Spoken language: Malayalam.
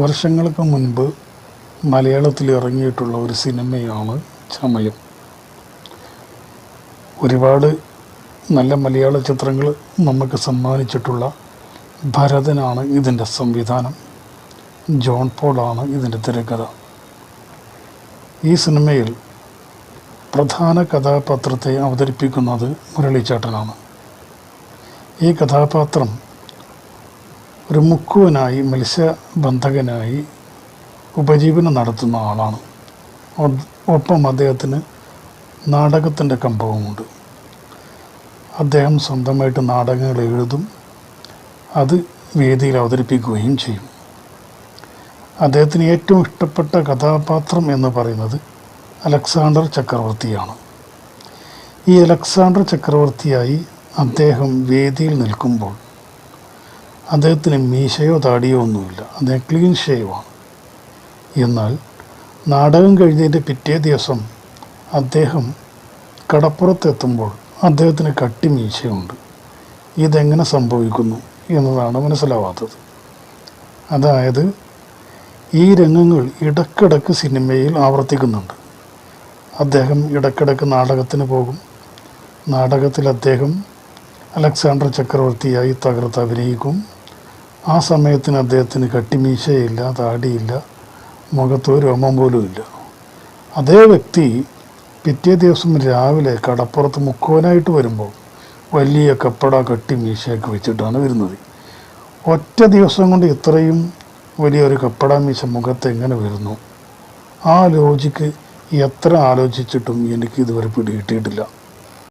വർഷങ്ങൾക്ക് മുൻപ് മലയാളത്തിൽ ഇറങ്ങിയിട്ടുള്ള ഒരു സിനിമയാണ് ചമയം. ഒരുപാട് നല്ല മലയാള ചിത്രങ്ങൾ നമുക്ക് സമ്മാനിച്ചിട്ടുള്ള ഭരതനാണ് ഇതിന്റെ സംവിധാനം. ജോൺ പോളാണ് ഇതിന്റെ തിരക്കഥ. ഈ സിനിമയിൽ പ്രധാന കഥാപാത്രത്തെ അവതരിപ്പിക്കുന്നത് മുരളിച്ചേട്ടനാണ് ഈ കഥാപാത്രം ഒരു മുക്കുവനായി മത്സ്യബന്ധകനായി ഉപജീവനം നടത്തുന്ന ആളാണ്. ഒപ്പം അദ്ദേഹത്തിന് നാടകത്തിന്റെ കമ്പവുമുണ്ട്. അദ്ദേഹം സ്വന്തമായിട്ട് നാടകങ്ങൾ എഴുതും അത് വേദിയിൽ അവതരിപ്പിക്കുകയും ചെയ്യും. അദ്ദേഹത്തിന് ഏറ്റവും ഇഷ്ടപ്പെട്ട കഥാപാത്രം എന്ന് പറയുന്നത് അലക്സാണ്ടർ ചക്രവർത്തിയാണ്. ഈ അലക്സാണ്ടർ ചക്രവർത്തിയായി അദ്ദേഹം വേദിയിൽ നിൽക്കുമ്പോൾ അദ്ദേഹത്തിന് മീശയോ താടിയോ ഒന്നുമില്ല. അദ്ദേഹം ക്ലീൻ ഷേവാണ് എന്നാൽ നാടകം കഴിഞ്ഞതിന്റെ പിറ്റേ ദിവസം അദ്ദേഹം കടപ്പുറത്തെത്തുമ്പോൾ അദ്ദേഹത്തിന് കട്ടി മീശയുണ്ട്. ഇതെങ്ങനെ സംഭവിക്കുന്നു എന്നതാണ് മനസ്സിലാവാത്തത്. അതായത് ഈ രംഗങ്ങൾ ഇടക്കിടക്ക് സിനിമയിൽ ആവർത്തിക്കുന്നുണ്ട്. അദ്ദേഹം ഇടക്കിടക്ക് നാടകത്തിന് പോകും. നാടകത്തിൽ അദ്ദേഹം അലക്സാണ്ടർ ചക്രവർത്തിയായി തകർത്ത് അഭിനയിക്കും. ആ സമയത്തിന് അദ്ദേഹത്തിന് കട്ടിമീശയില്ല താടിയില്ല മുഖത്ത് രോമം പോലും ഇല്ല. അതേ വ്യക്തി പിറ്റേ ദിവസം രാവിലെ കടപ്പുറത്ത് മുക്കോനായിട്ട് വരുമ്പോൾ വലിയ കപ്പട കട്ടി മീശയൊക്കെ വെച്ചിട്ടാണ് വരുന്നത്. ഒറ്റ ദിവസം കൊണ്ട് ഇത്രയും വലിയൊരു കപ്പട മീശ മുഖത്ത് എങ്ങനെ വരുന്നു? ആ ലോജിക്ക് എത്ര ആലോചിച്ചിട്ടും എനിക്ക് ഇതുവരെ പിടികിട്ടിയിട്ടില്ല.